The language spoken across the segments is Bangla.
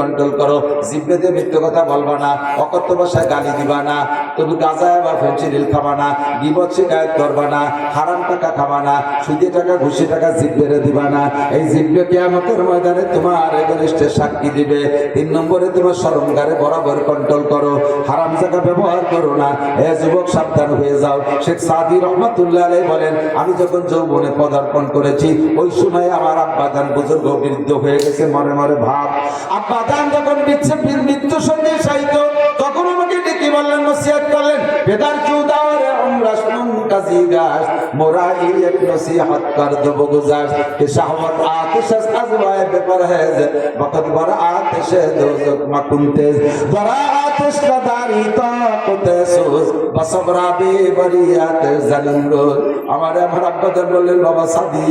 কন্ট্রোল করো। জিব্বে দিয়ে মিথ্যে কথা বলবা না, অকথ্য ভাষায় গালি দিবা না, তুমি গাঁজা বা ফেন্সিডিল খাবা না, বিপদ শিকায়ত করবা না, হারাম টাকা খাবা না, সুদে টাকা, ঘুষি টাকা জিব্বেরে দিবা না। এই জিব্বে কেয়ামতের ময়দানে তোমার এগনিষ্ঠে সাক্ষী দিবে। তিন নম্বরে তোমার শরমগারে বরাবর কন্ট্রোল করো। হারাম জায়গা ব্যবহার করো না। এ যুবক, সাবধান হয়ে যাও। শেখ সাদি রহমতুল্লাহ আলাই বলেন, আমি যখন যৌবনে পদার্পণ করেছি, ওই সময় আমার আব্বাদান বুজুর্গ বৃদ্ধ হয়ে গেছে, মনে মনে ভাব শয়তান যখন বিচ্ছেদ মৃত্যু সঙ্গে সাহিত্য তখন আমাকে ডেকে বললেন, নসিহাত করলেন, বেদার কেউ দাওয়ার মোরা এই এক নসিহাত কর দেব গুজাস কে শাহমত আতিশ আজমায় বেপার হে বকত বর আতিশ দোজক মাকুন তেজ আতিশ কা দারি সুস বসবরা বে বরিয়াত আমার আমার আব্বা বললেন, বাবা সাদি,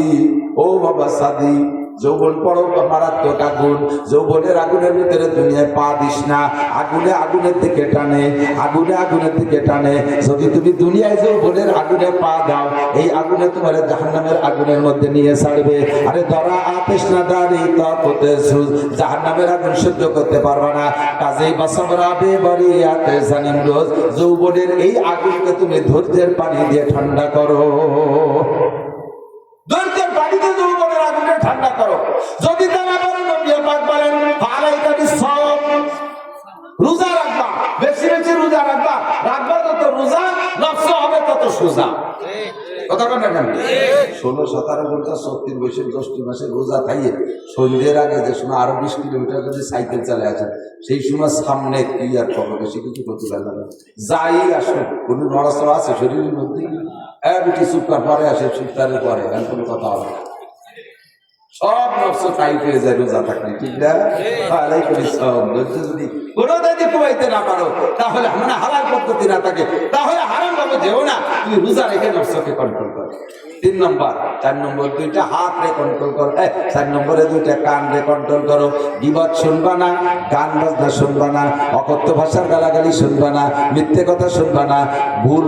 ও বাবা সাদি যৌবন পড়ো মারাত্মক আগুন। যৌবনের আগুনের ভিতরে দুনিয়ায় পা দিস না। আগুনে আগুনের দিকে টানে, আগুনে আগুনের দিকে টানে। যদি তুমি দুনিয়ায় যৌবনের আগুনে পা দাও, এই আগুনে তোমার জাহান্নামের আগুনের মধ্যে নিয়ে ছাড়বে। আরে ধরা আতিস না দাঁড়ি, তপতে জাহান্নামের আগুন সহ্য করতে পারবে না। কাজেই বাসবরা বেবারি আতে জানিম রোজ। যৌবনের এই আগুনকে তুমি ধৈর্যের পানি দিয়ে ঠান্ডা করো ধৈর্যের পানিতে যৌবনের আগুনকে ঠান্ডা করো। যদি তা না পারো নবী পাক বলেন, আলাইকা বিসসাওম রোজা রাখবা, বেশি বেশি রোজা রাখবা। রাখবা তত রোজা নফস হবে তত সোজা। ষোলো, সতেরো মাসে রোজা খাইয়ে আগে আরও বিশ কিলোমিটার সাইকেল সেই সময় কিছু করতে যাই আছে শরীরের মধ্যে? হ্যাঁ বেটি পরে আসে চুপকারের পরে, আর কোনো কথা হবে সব হয়ে যায় রোজা থাকলে ঠিক না? ভালাই করি সব যদি কোনো কুমাইতে না পারো, তাহলে মানে পদ্ধতি না থাকে, তাহলে হারাম ভাবে যেও না। তুমি রোজা রেখে নকশকে কন্ট্রোল করো। তিন নম্বর, চার নম্বর দুইটা হাত রে কন্ট্রোল করো চার নম্বরে দুইটা কান রে কন্ট্রোল করো শুনবা না, গান বাজনা শুনবা না, অকথ্য ভাষার গালাগালি শুনবা না, মিথ্যে কথা শুনবা না। ভুল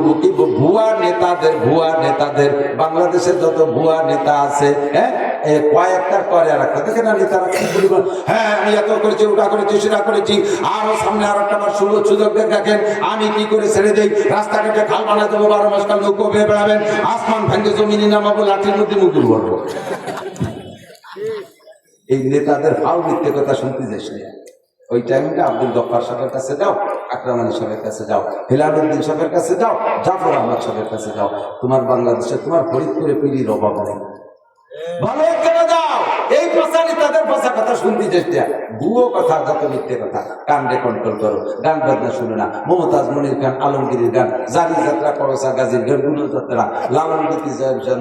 ভুয়া নেতাদের ভুয়া নেতাদের, বাংলাদেশের যত ভুয়া নেতা আছে হ্যাঁ আমি কি করে ছেড়ে দেই? রাস্তাঘাটে খাল দেবো, বারো মাস কাল নৌকো বেড়াবেন। আসমান নামাবো, লাঠির মধ্যে বলব এই নেতাদের ফাও মিথ্যে কথা শুনতে যাস ওই টাইমটা আব্দুল গফার সাহেবের কাছে যাও আকরাম আলী কাছে যাও হিলালুদ্দিন সাহেবের কাছে যাও, জাফর আহমদ সাহেবের কাছে যাও। তোমার বাংলাদেশে তোমার ফরিদপুরে পিড়ির অভাব নেই। ভালো এই প্রচারে তাদের ভাষা কথা শুনতে চেষ্টা ভুয়ো কথা যত মিথ্যে কথা। কানরে কন্ট্রোল করো, গান বাজনা শুনে না। মমতাজ মনির গান আলমগীরের গান, জারি যাত্রা করসা গাজীর গানগুলো যাত্রা, লালন গীতি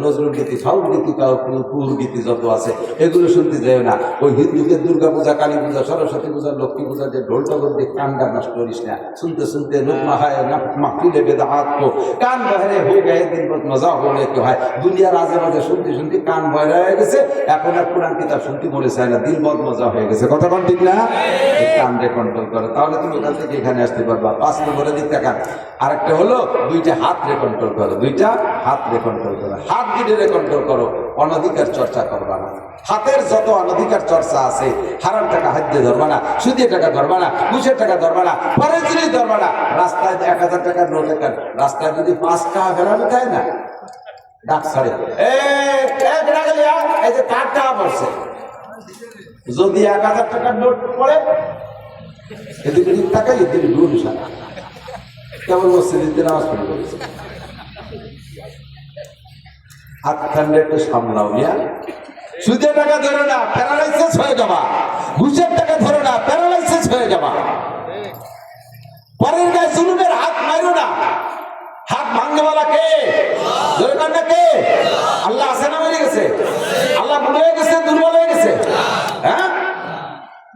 নজরুল গীতি, ফাউল গীতি কুর গীতি যত আছে, এগুলো শুনতে যায় না। ওই হিন্দুদের দুর্গা পূজা, কালী পূজা, সরস্বতী পূজা, লক্ষ্মী পূজা যে ঢোল টগর দিয়ে কানটা নষ্ট করিস না। শুনতে শুনতে মাহফিলে বেদা কো কান বাহারে হয়ে গেছে দিন মজা হলে কি হয়? দুনিয়ার আজে মাঝে শুনতে শুনতে কান বয়রা হয়ে গেছে। এখন আর কোরআন কিতাব শুনতে মনে চায় দিল বদ মজা হয়ে গেছে। বল ঠিক না? কানরে কন্ট্রোল করো। তাহলে তুমি ওখান থেকে এখানে আসতে পারবা। পাঁচ নম্বরের দিক টাকা আরেকটা হলো, দুইটা হাত রে কন্ট্রোল করো। দুইটা হাত রে কন্ট্রোল করো। হাত দুইটা কন্ট্রোল করো। অনধিকার চর্চা করবা না। হাতের যত অনধিকার চর্চা আছে, হারাম টাকা হাত দিয়ে ধরবা না, সুদের টাকা ধরবা না, ঘুষের টাকা ধরবা না, পরের জিনিস ধরবা না। রাস্তায় এক হাজার টাকার নোট রাস্তায় যদি পাঁচ টাকা ফেরানো যায় না? এই, যে টাকা যদি এক হাজার টাকার নোট পড়ে এদিকে মসজিদের নামাজ পড়ে হাত ঠান্ডা একটু সামলাও মিয়া। সুদের টাকা ধরো না প্যারালাইসিস হয়ে যাবা। ঘুষের টাকা ধরো না প্যারালাইসিস হয়ে যাবা। পরের গায়ে জুলুমের হাত মারো না। হাত ভাঙনেওয়ালা কে না কে? আল্লাহ আছে না মরে গেছে? আল্লাহ বুড়ো হয়ে গেছে দুর্বল হয়ে গেছে। হ্যাঁ?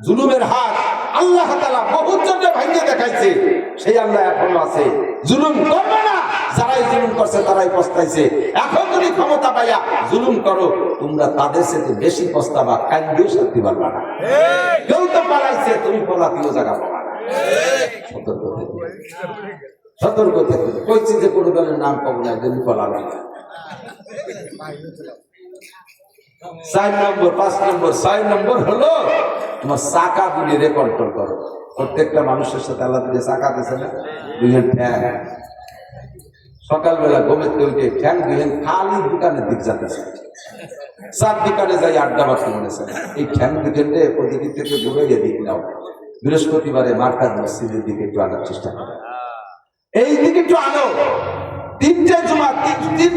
জুলুমের হাত আল্লাহ তালা বহুত ভাঙিয়ে দেখাইছে। সেই আল্লাহ এখনও আছে। জুলুম করবে না। যারাই জুলুম করছে তারাই পস্তাইছে। এখন তুমি ক্ষমতা পাইয়া জুলুম করো তোমরা তাদের সাথে বেশি পস্তাবা কান্দিও শান্তি পারবা না। কেউ তো পালাইছে তুমি পলাতিও জায়গা পাবা না। সতর্ক সতর্ক থেকে। কইছি যে কোনো নাম পাবো না যদি পলাবে না। চার নম্বর, পাঁচ নম্বর, ছয় নম্বর হলো তোমার চাকা গুলিরে কন্ট্রোল করো। প্রত্যেকটা মানুষের সাথে আল্লাহ দিলে চাকা দিছে না? দুইজন ঠ্যাং সকালবেলা ঘুমের তৈরি ঠ্যাং দুইজন খালি দোকানের দিক যাতেছে চার দোকানে যাই আড্ডা মারতে মনেছে। এই ঠ্যাং দুজন ওদিকে থেকে ঘুরে দিক নাও বৃহস্পতিবারে মার্কাজ মসজিদের দিকে একটু আনার চেষ্টা করো। এই দিকে একটু আনো তিনটে জমা তিন তিন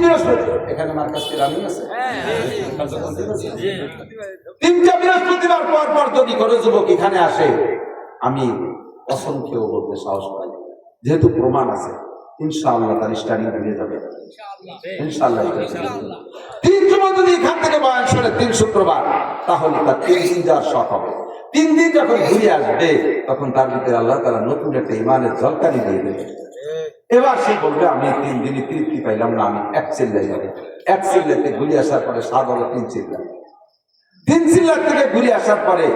এখানে মার্কাজ কি রানিং আছে। তিনটা বৃহস্পতিবার পর পর যদি কোনো যুবক এখানে আসে? আমি অসংখ্য বলতে সাহস পাই যেহেতু প্রমাণ আছে ইনশাআল্লাহ তার স্টাডি হয়ে যাবে। ইনশাআল্লাহ। তিন যুবক যদি এখান থেকে বয়ান শুনে তিন শুক্রবার তাহলে তার তিন দিন যাওয়ার শখ হবে। তিন দিন যখন ঘুরে আসবে তখন তার ভিতরে আল্লাহ তারা নতুন একটা ইমানের জলকারি দিয়ে দেবে। এবার সে বলবে, আমি তিন দিনই তৃপ্তি পাইলাম না, আমি এক চিল্লাই যাব। এক চিল্লাতে ঘুরে আসার পরে হলো তিন চিল্লা। তিন চিল্লার থেকে ঘুরে আসার পরে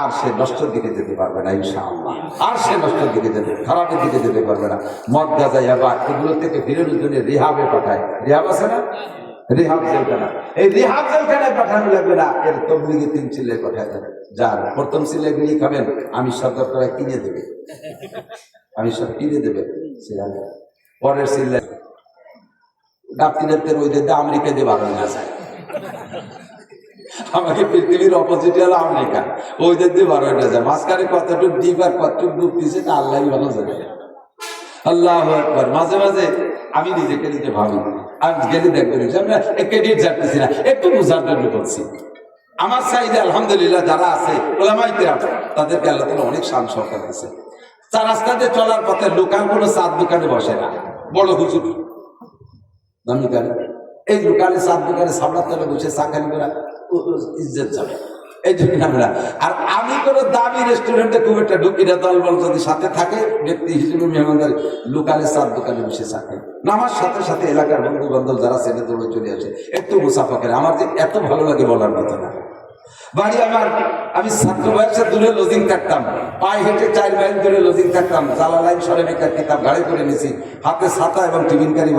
আর সে নষ্টর দিকে যেতে পারবে না, ইনশাআল্লাহ। আর সে নষ্টর দিকে যেতে, খারাপের দিকে যেতে পারবে না। মদ গাজা ইয়াবা এগুলো থেকে বেরোনোর জন্য রিহাবে পাঠায়। রিহাব আছে না? রিহাব জেলখানা। এই রিহাব জেলখানায় পাঠানো লাগবে না, এর তবলিগে তিন চিল্লে পাঠায় দেবে। যার প্রথম চিল্লে গুলি খাবেন আমি সরকার করে কিনে দেবে। আমি সব কিনে দেবে সিরিয়াল পরের আমেরিকা দিয়ে যায় আমাকে পৃথিবীর অপোজিট হলো আমেরিকা। যায় মাঝখানে কতটুকু ডিপ আর কতটুকু ডুব দিয়েছে তা আল্লাহ ভালো জানে। আল্লাহ একবার মাঝে মাঝে আমি নিজেকে নিজে ভাবি। আমি গেলে দেখবেন আমরা যাচ্ছি না, একটু বোঝার জন্য বলছি আমার সাইডে আলহামদুলিল্লাহ যারা আছে ওলামাই কেরাম তাদেরকে আল্লাহ তালা অনেক শান সরকার আছে চার রাস্তাতে চলার পথে দোকান কোনো চার দোকানে বসে না। বড় হুজুর। দামি গাড়ি। এই দোকানে চার দোকানে সামলার তলে বসে চাকানি করে ইজ্জত যাবে। এই জন্য আমরা আর আমি কোনো দামি রেস্টুরেন্টে খুব একটা ঢুকি না, দলবল যদি সাথে থাকে, ব্যক্তি হিসেবে মেহমানদার লোকালে চার দোকানে বসে থাকে নামার সাথে সাথে এলাকার বন্ধু বান্ধব যারা ছেলে দৌড়ে চলে আসে, একটু মুসাফা করে। আমার যে এত ভালো লাগে বলার মতো না। বাড়ি আমার, আমি ছাত্র দূরে লজিং থাকতাম। পায়ে হেঁটে চার মাইল দূরে লজিং থাকতাম। সরে বেকার কিতাব গাড়ি করে নিয়েছি। হাতে ছাতা এবং টিফিন কারি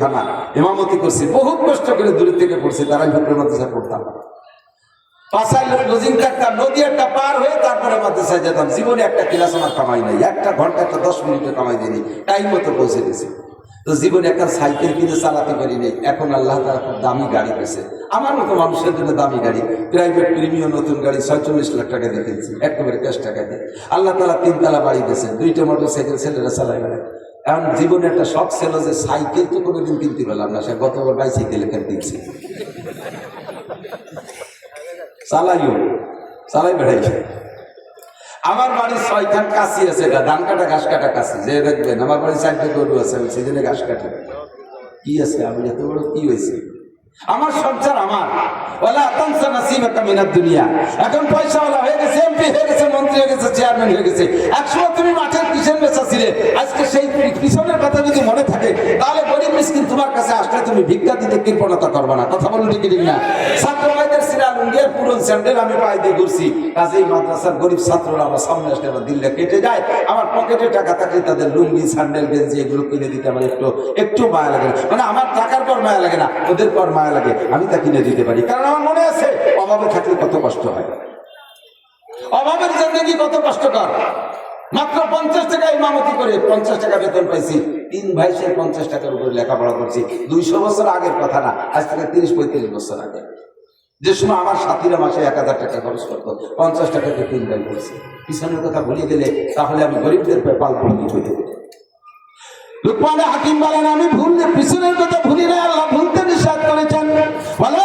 খানা এমামতি করছি। বহুত কষ্ট করে দূরে থেকে পড়ছি, তারাই ভুক্রের মাদ্রাসা পড়তাম। পাশায় লজিং থাকতাম নদী একটা পার হয়ে তারপরে মাদ্রাসায় যেতাম। জীবনে একটা ক্লাস আমার কামাই নাই। একটা ঘণ্টা একটা দশ মিনিটে কামাই দিইনি টাইম মতো পৌঁছে গেছি। তো জীবনে একটা সাইকেল কিনে চালাতে পারিনি এখন আল্লাহ তারা খুব দামি গাড়ি পেয়েছে আমার মতো মানুষের জন্য দামি গাড়ি। প্রাইভেট প্রিমিয়াম নতুন গাড়ি ছয়চল্লিশ লাখ টাকা দিয়ে কিনছি। একেবারে ক্যাশ টাকা দিয়ে। আল্লাহ তালা তিনতলা বাড়ি দিয়েছে দুইটা মোটর সাইকেল ছেলেরা চালাই বেড়ায় এখন জীবনে একটা শখ ছিল যে সাইকেল তো কোনোদিন কিনতে পারলাম না। সে গতবার বাইসাইকেল এখানে কিনছি। চালাইও। চালাই বেড়াইছে। আমার বাড়ির ছয়খান কাশি আছে ধান কাটা, ঘাস কাটা কাশি, যে দেখবেন, আমার বাড়ির চারটে গরু আছে, আমি সেদিনে ঘাস কাটি। কি আছে? আমি এত বড় কি হয়েছে? আমার সংসার আমার। ওলা একটা মিনার দুনিয়া। এখন পয়সাওয়ালা হয়ে গেছে, এমপি হয়ে গেছে, মন্ত্রী হয়ে গেছে, চেয়ারম্যান হয়ে গেছে। একসময় তুমি মাঠের পিছন বেচা ছিলে আজকে সেই পিছনের কথা যদি মনে থাকে, তাহলে গরিব মিসকিন তোমার কাছে আসলে তুমি ভিক্ষা দিতে কৃপণতা করবে না। কথা বলুন দেখি না ছাত্র ভাইদের পুরন স্যান্ডেল আমি দিয়ে ঘুরছি। কাজেই মাদ্রাসার গরিব ছাত্ররা আমার সামনে আসলে আমার কেটে যায়। আমার পকেটে টাকা থাকলে তাদের লুঙ্গি, স্যান্ডেল, গেঞ্জি এগুলো কিনে দিতে আমার একটু একটু মায়া লাগে না। মানে আমার টাকার পর মায়া লাগে না, ওদের পর মায়া লাগে। আমি তা কিনে দিতে পারি। কারণ আমার মনে আছে, অভাবে থাকলে কত কষ্ট হয়। অভাবের জিন্দগি কত কষ্টকর মাত্র পঞ্চাশ টাকা ইমামতি করে পঞ্চাশ টাকা বেতন পাইছি। তিন ভাই সে পঞ্চাশ টাকার উপরে লেখাপড়া করছি। দুইশো বছর আগের কথা না, আজ থেকে তিরিশ পঁয়ত্রিশ বছর আগে। যে সময় আমার সাথীরা মাসে এক হাজার টাকা খরচ করতো, পঞ্চাশ টাকাতে তিন ভাই করছি। পিছনের কথা ভুলে গেলে তাহলে আমি গরিবদের পেপাল ভুলি হইতে লুকমানে হাকিম বলেন, আমি ভুললে পিছনের কথা ভুলি না আল্লাহ ভুলতে নিষেধ করেছেন। ওয়ালা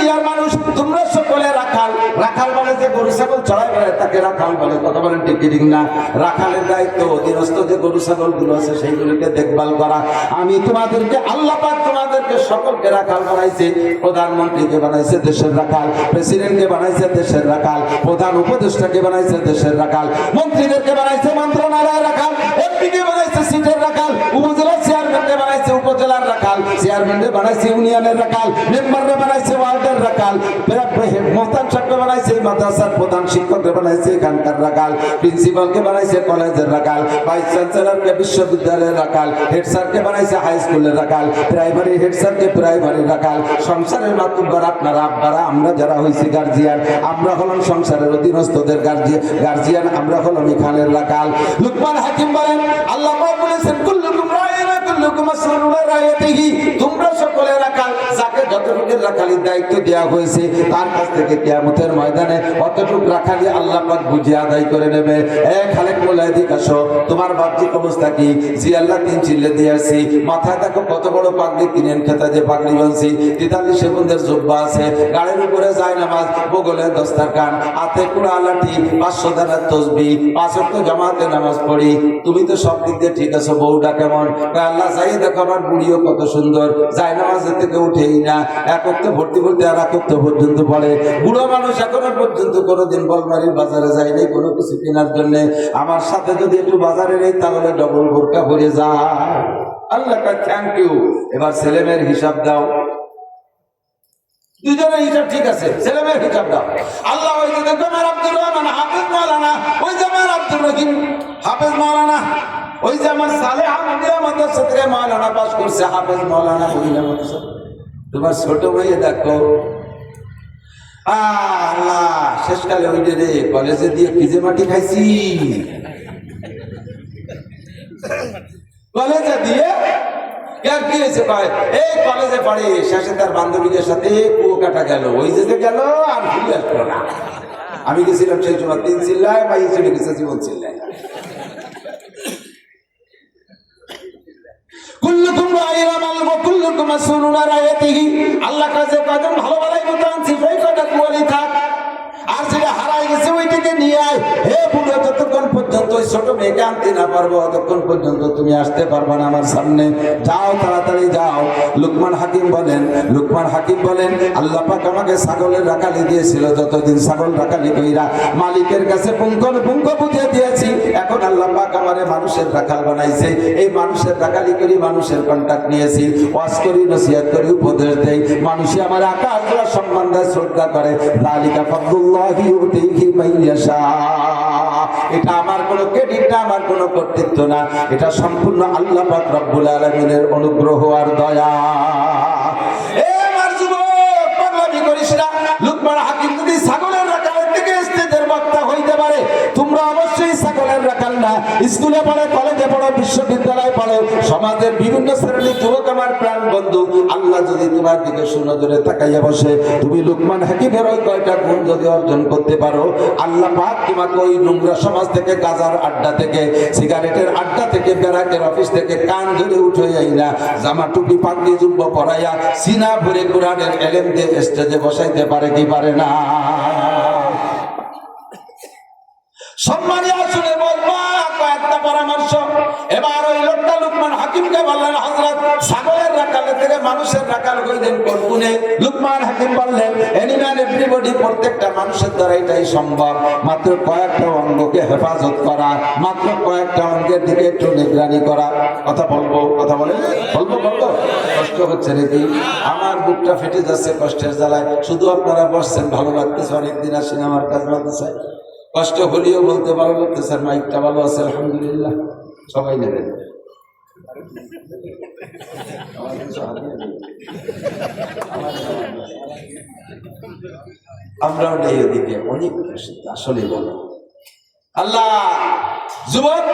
দুনিয়ার মানুষ, তোমরা সকলে রাখাল। রাখাল বলে যে গরু, ছাগল চড়াই বেড়ায় তাকে রাখাল বলে। কথা বলেন ঠিক ঠিক না? রাখালের দায়িত্ব, অধীনস্থ যে গরু ছাগলগুলো আছে, সেইগুলোকে দেখভাল করা। আমি তোমাদেরকে, আল্লাহ তোমাদেরকে সকলকে রাখাল বানাইছে। প্রধানমন্ত্রীকে বানাইছে দেশের রাখাল, প্রেসিডেন্টকে বানাইছে দেশের রাখাল, প্রধান উপদেষ্টাকে বানাইছে দেশের রাখাল, মন্ত্রীদেরকে বানাইছে মন্ত্রণালয়ের রাখাল এমপি এমপিকে বানাইছে সিটের রাখাল উপজেলা চেয়ারম্যানকে বানাইছে উপজেলার রাখাল চেয়ারম্যানকে বানাইছে ইউনিয়নের রাখাল মেম্বারকে বানাইছে ওয়ার্ডের রাখাল। বানাইছে, মাদ্রাসার প্রধান বানাইছে এখানকার রাখাল। প্রিন্সিপালকে বানাইছে কলেজের রাখাল ভাইস বিশ্ববিদ্যালয়ের রাখাল হেড স্যারকে বানাইছে হাই স্কুলের রাখাল প্রাইমারি হেড স্যারকে প্রাইমারি রাখাল। সংসারের আপনারা আমরা যারা হয়েছি গার্জিয়ান আমরা হলাম সংসারের অধীনস্থদের গার্জিয়ান গার্জিয়ান আমরা হলাম এখানের রাখাল। লুকমান হাকিম বলেন, আল্লাহ বলেছেন, কুল্লুকুম ওয়া কুল্লুকুম মাসউলুন আন রাইয়াতিহি তোমরা সকলে যাকে যতটুকুর রাখালির দায়িত্ব দেওয়া হয়েছে, তার কাছ থেকে কিয়ামতের ময়দানে অতটুক রাখালি আল্লাহ পাক বুঝে আদায় করে নেবে। খালেক দিক আসো। তোমার বাহ্যিক অবস্থা কি? জি, আল্লাহ তিন চিল্লে দিয়ে আসছি। মাথায় দেখো কত বড় পাগড়ি খেতা যে পাগড়ি আছে। গাড়ির উপরে যায় নামাজ, বগলে দস্তার কান, হাতে কুড়া লাঠি পাঁচশো দানার তসবি, পাঁচ অক্ট জামাতে নামাজ পড়ি। তুমি তো সব দিক দিয়ে ঠিক আছো, বউটা কেমন? আল্লাহ, যাই দেখো আমার বুড়িও কত সুন্দর যায় থেকে উঠেই না। এক ভর্তি ভর্তি আর এক পর্যন্ত পড়ে। বুড়ো মানুষ এখনও পর্যন্ত কোনোদিন বলমারির বাজারে যায়নি কোনো কিছু কেনার জন্য। আমার সাথে যদি একটু বাজারে নেই, তাহলে ডবল বোরকা ভরে যায় আল্লাহ থ্যাংক ইউ এবার ছেলে মেয়ের হিসাব দাও। দুজনের হিসাব ঠিক আছে ছেলে মেয়ের হিসাব দাও। আল্লাহ ওই যে দেখো আব্দুর রহমান, হাফেজ মাওলানা। ওই যে আব্দুর রহিম, হাফেজ মাওলানা। ওই যে আমার সালে আহমদিয়া মাদ্রাসা থেকে মাওলানা পাস করছে, হাফেজ মাওলানা মহিলা মাদ্রাসা। তোমার ছোট ভাইয়ে দেখো। আল্লাহ, শেষকালে ওই রে, কলেজে দিয়ে পিজে মাটি খাইছি? কলেজে দিয়ে আর কি হয়েছে এই কলেজে পড়ে, শেষে তার বান্ধবীদের সাথে কুয়ো কাটা গেল। ওই যে গেল, আর ফিরে আসলো না। আমি গেছিলাম সেই সময় তিন চিল্লায় বা চলে গেছে জীবন চিল্লায়। কুল্লুকুম রাইরা মাল ওয়া কুল্লুকুম মাসউলুন ছোট মেয়েকে আনতে না পারব ততক্ষণ পর্যন্ত তুমি আসতে পারবে না আমার সামনে। যাও, তাড়াতাড়ি যাও। লুকমান হাকিম বলেন, লুকমান হাকিম বলেন, আল্লাহ পাক আমাকে ছাগলের রাখালি দিয়েছিল, যতদিন ছাগল রাখালি কইরা মালিকের কাছে পুঙ্খন পুঙ্খ বুঝিয়ে দিয়েছি, এখন আল্লাহ পাক আমারে মানুষের রাখাল বানাইছে। এই মানুষের রাখালি করি মানুষের কন্টাক্ট নিয়েছি। ওয়াজ করি, নসিহত করি, উপদেশ দেই। মানুষই আমার আকাশ সম্মান দেয়, শ্রদ্ধা করে। লালিকা ফাদুল্লাহি এটা আমার কোনো না আমার কোনো কর্তৃত্ব না। এটা সম্পূর্ণ আল্লাহ রব্বুল আলমিনের অনুগ্রহ আর দয়া। করিস না। হাকিম ছাগলের না স্কুলে পড়ে, কলেজে পড়ো, বিশ্ববিদ্যালয়ে পড়ো, সমাজের বিভিন্ন শ্রেণির যুবক আমার প্রাণ বন্ধু। আল্লাহ যদি তোমার দিকে সুনজরে তাকাইয়া বসে, তুমি লুকমান হাকিমের ওই কয়টা গুণ যদি অর্জন করতে পারো, আল্লাহ পাক তোমাকে ওই নোংরা সমাজ থেকে, গাজার আড্ডা থেকে, সিগারেটের আড্ডা থেকে, ব্যারাকের অফিস থেকে কান ধরে উঠে যাই না জামা টুপি, পাগড়ি, জুব্ব পরাইয়া, সিনা ভরে কোরআনের এলেম দিয়ে স্টেজে বসাইতে পারে কি পারে না? হাকিমকে মানুষের হাকিম প্রত্যেকটা মানুষের দ্বারা এটাই সম্ভব। মাত্র কয়েকটা অঙ্গকে হেফাজত করা, মাত্র কয়েকটা অঙ্গের দিকে একটু নিগরানি করা। কথা বলব, কথা বলে? বলব বলব? কষ্ট হচ্ছে নাকি? আমার বুকটা ফেটে যাচ্ছে কষ্টের জ্বালায়। শুধু আপনারা বসছেন, ভালো লাগতেছে, অনেকদিন আসেন আমার কাজ চাই কষ্ট হলেও বলতে ভালো লাগতে স্যার, মাইকটা ভালো আছে, আলহামদুলিল্লাহ। সবাই নেবেন আমরাও নেই ওদিকে অনেক আসলে বলো। আল্লাহ, যুবক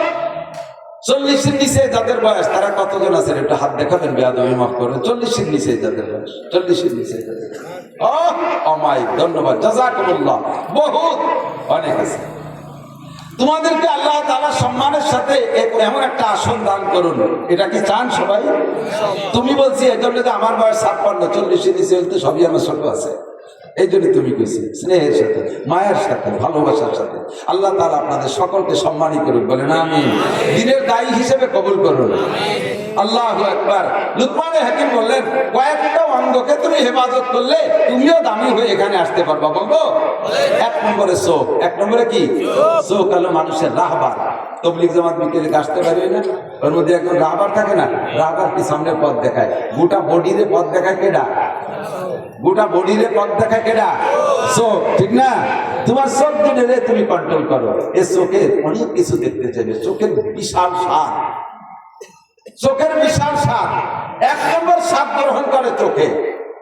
চল্লিশের নিচে যাদের বয়স তারা কতজন আছেন? একটু হাত দেখাবেন বেয়াদবি মাফ করবেন। চল্লিশের নিচে যাদের বয়স চল্লিশের নিচে অমাই ধন্যবাদ। জাজাকুমুল্লাহ বহুত অনেক আছে। তোমাদেরকে আল্লাহ তাআলা সম্মানের সাথে এমন একটা আসন দান করুন। এটা কি চান সবাই? তুমি বলছি এই জন্য যে আমার বয়স ছাপ্পান্ন চল্লিশের নিচে সবই আমার ছোট আছে। এই জন্য তুমি কইছি স্নেহের সাথে, মায়ের সাথে, ভালোবাসার সাথে। আল্লাহ তাআলা আপনাদের সকলকে সম্মানই করুন বলেন আমি দিনের দায়ী হিসেবে কবুল করুন। আল্লাহ একবার লুকমানে হাকিম বললেন, কয়েকটা অঙ্গকে তুমি হেফাজত করলে তুমিও দামি হয়ে এখানে আসতে পারবা। বলব, এক নম্বরে চোখ, এক নম্বরে কি? চোখ হলো মানুষের রাহবার। তবলিক জামাত বিকেলে আসতে পারবে না। ওর মধ্যে একজন রাহবার থাকে না, রাহবার কি সামনে পথ দেখায়? গোটা বডিরে পথ দেখায় কেডা? গোটা বডিরে পথ দেখা কেডা? চোখ, ঠিক না? তোমার চোখ দিনে তুমি কন্ট্রোল করো। এ চোখে অনেক কিছু দেখতে চাইবে। চোখের বিশাল সার। চোখের বিশাল স্বাদ এক নম্বর স্বাদ গ্রহণ করে চোখে।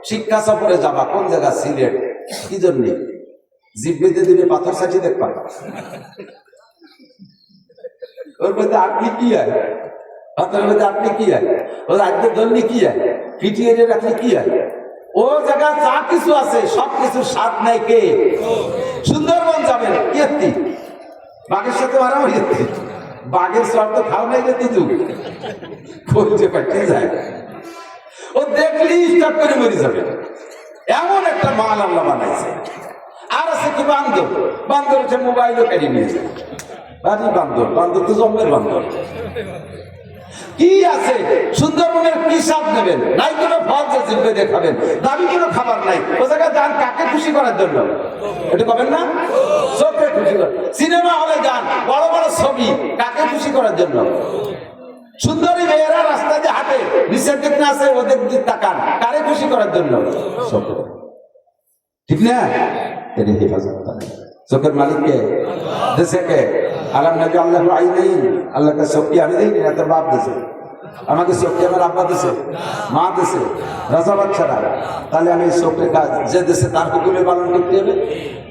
শিক্ষা সফরে যাবা, কোন জায়গা? সিলেট। কি জন্যে? জিব্বিতে দিবে পাথর সাথে দেখবা? ওর মধ্যে আপনি কি হয় পাথরের মধ্যে আপনি কি হয় ওর রাজ্যের ধরলে কি হয় পিটিয়ে রাখলে কি হয় ও জায়গা যা কিছু আছে, সব স্বাদ কে? সুন্দরবন যাবেন বাঘের সাথে হচ্ছে বাঘের তো খাও নাই পাঠিয়ে যায়? ও দেখলি স্টার্ট করে মরে যাবে। এমন একটা মাল আল্লাহ বানাইছে। আর আছে কি বান্দর? বান্দর হচ্ছে মোবাইলও কেড়ে নিয়েছে বাড়ি বান্দর বান্দর তো কি আছে? সুন্দরবনের কি স্বাদ নেবেন? নাই কোনো ফল দাবি কোনো খাবার নাই। যান, কাকে খুশি করার জন্য? এটা না? চোখে খুশি কর সিনেমা হলে যান, বড় বড় ছবি, কাকে খুশি করার জন্য? সুন্দরী মেয়েরা রাস্তা দিয়ে হাঁটে, নিচের দিক না আছে, ওদের দিক তাকান, কারে খুশি করার জন্য? ঠিক না? এর হেফাজত করেন। চোখের মালিককে দেশে কে আলাম নাকি আল্লাহ আই আল্লাহকে শক্তি আমি দিই না তোর বাপ দেশে। আমাকে শক্তি আমার আব্বা দেশে মা দেশে রাজা বাচ্চারা। তাহলে আমি চোখের কাজ, যে দেশে তার হুকুমে পালন করতে হবে।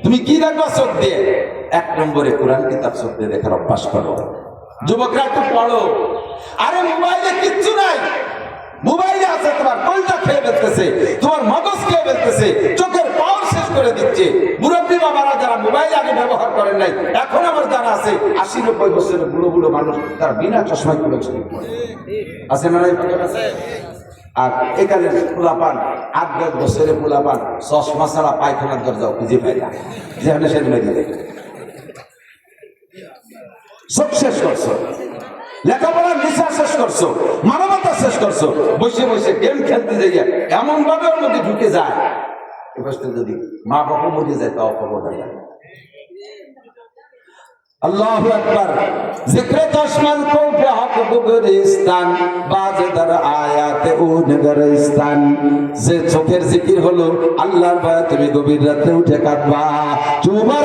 তুমি কি দেখবা চোখ দিয়ে? এক নম্বরে কোরআন কিতাব চোখ দিয়ে দেখার অভ্যাস করো। যুবকরা একটু পড়ো। আরে মোবাইলে কিচ্ছু নাই। মোবাইলে আছে তোমার, কলটা খেয়ে ফেলতেছে, তোমার মগজ খেয়ে ফেলতেছে শেষ করে দিচ্ছে। মুরব্বী বাবারা যারা মোবাইল আগে ব্যবহার করেন নাই, এখন আমার যারা আছে, আশি নব্বই বছরের বুড়ো বুড়ো মানুষ, তারা বিনা চশমায় করে ছবি আছে না আর এখানে পোলাপান আট দশ বছরের পোলাপান চশমা ছাড়া পায়খানার দরজা খুঁজে পায় না। যেখানে সে মেরে দেখে সব শেষ করছ। লেখাপড়ার নেশা শেষ করছ। মানবতা শেষ করছ। বসে বসে গেম খেলতে যাইয়া এমন ভাবে ওর ঢুকে যায়। এবার যদি মা বাবা মরে যায়, তাও খবর আল্লাহু আকবার। জিক্রে যে চোখের জিকির হলো, আল্লাহর ভয়ে তুমি গভীর রাতে উঠে কাঁদবা। তোমার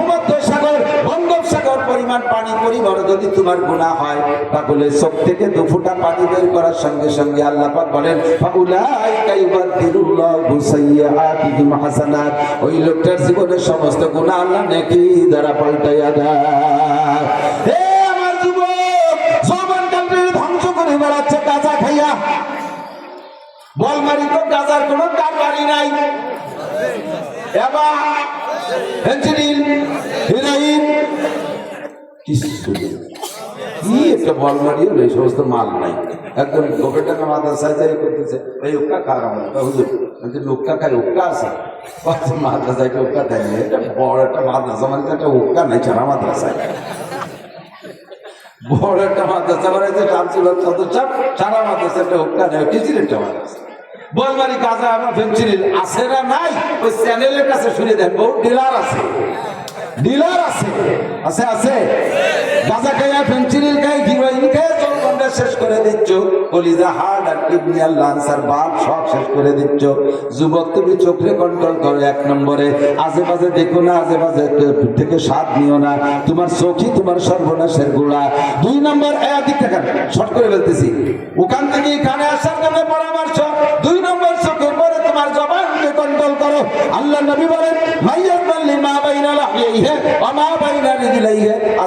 পরিমাণ পানি পরিমাণ যদি তোমার গুণা হয়, তাহলে চোখ থেকে দু ফোঁটা পানি বের করার সঙ্গে সঙ্গে আল্লাহ পাক বলেন ওই লোকটার জীবনের সমস্ত গুনাহ আল্লাহ নাকি দ্বারা পাল্টাইয়া দেয়। আমার যুবক যৌবন ধ্বংস করে বেড়াচ্ছে কাঁচা খাইয়া। বলমারি তো গাজার কোনো কারবারি নাই। এবার ফেন্সিডিল হিরোইন কি একটা বলমারি হলো এই সমস্ত মাল নাই। একদম গোপেটাকা মাদ্রাসায় যাই করতেছে। এই উক্কা খারাপ হুজুর। উক্কা খাই উক্কা আছে? মাদ্রাসায় একটা উক্কা দেয়। এটা বড় একটা মাদ্রাসা মানে একটা উক্কা নাই, ছাড়া মাদ্রাসায়। বড় একটা মাদ্রাসা বানাইছে শামসুল হক সদস্য সারা মাদ্রাসা একটা হুক্কা নেই টিচির একটা মাদ্রাসা? কাজা আমার নাই? ওই চ্যানেলের কাছে শুনে দেন, বহু ডিলার আছে। ডিলার আছে আছে আছে। গাজা খাইয়া ফেন্সিল খাই হিরোইন খাই যৌবনটা শেষ করে দিচ্ছ। কলিজা হার্ট আর কিডনি আর লাংস আর বাপ সব শেষ করে দিচ্ছ। যুবক, তুমি চোখে কন্ট্রোল করো এক নম্বরে। বাজে দেখো না বাজে থেকে স্বাদ নিও না। তোমার চোখই তোমার সর্বনাশের গোড়া। দুই নম্বর এদিক থেকে, শর্ট করে ফেলতেছি ওখান থেকে এখানে আসার জন্য পরামর্শ দুই নম্বর চোখের পরে তোমার জবানকে কন্ট্রোল করো আল্লাহ নবী বলেন মাইয়াত বাল্লি মা বাইনা লাহিয়াইহি ওয়া মা বাইনা রিজলাইহি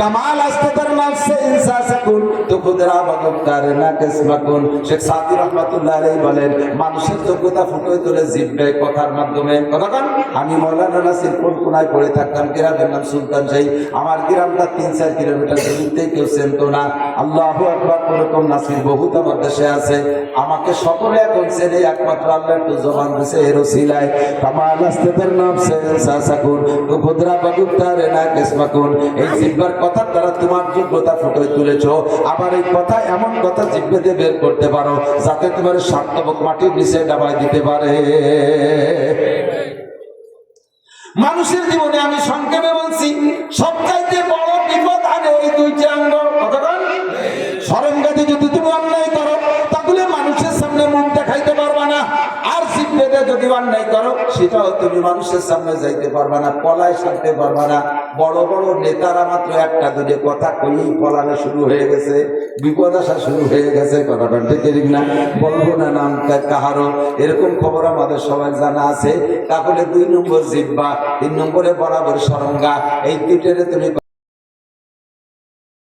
কামাল আসতে তার মাসে ইনসাসাকুন তো কথা নাম আমাকে সকলে এখন চেনে, একমাত্র আল্লাহ একটু জবান দিছে এর সিলাই কামাল আসতে তার নাফসে ইনসাসাকুন তো খুদরা বাগতার না কিসমাকুন এই কথার দ্বারা তোমার যোগ্যতা ফুটে তুলেছ। আবার এই কথা, এমন কথা জিব্বেতে বের করতে পারো, যাতে তোমার সার্থবক মাটির নিচে ডাবাই দিতে পারে। মানুষের জীবনে আমি সংক্ষেপে বলছি, সবচাইতে বড় বিপদ আগে এই দুইটি অঙ্গ কতক্ষণ? সরঙ্গাতে যদি যদি অন্যায় করো, সেটাও তুমি মানুষের সামনে যাইতে পারবা না, পলায় সারতে পারবা না। বড় বড় নেতারা মাত্র একটা দুটো কথা কইই পলানো শুরু হয়ে গেছে, বিপদ আসা শুরু হয়ে গেছে, কথাটা ঠিক ঠিক না? বলব না নাম কাহারও এরকম খবর আমাদের সবাই জানা আছে। তাহলে দুই নম্বর জিব্বা, তিন নম্বরে বরাবর সরঙ্গা। এই দুইটারে তুমি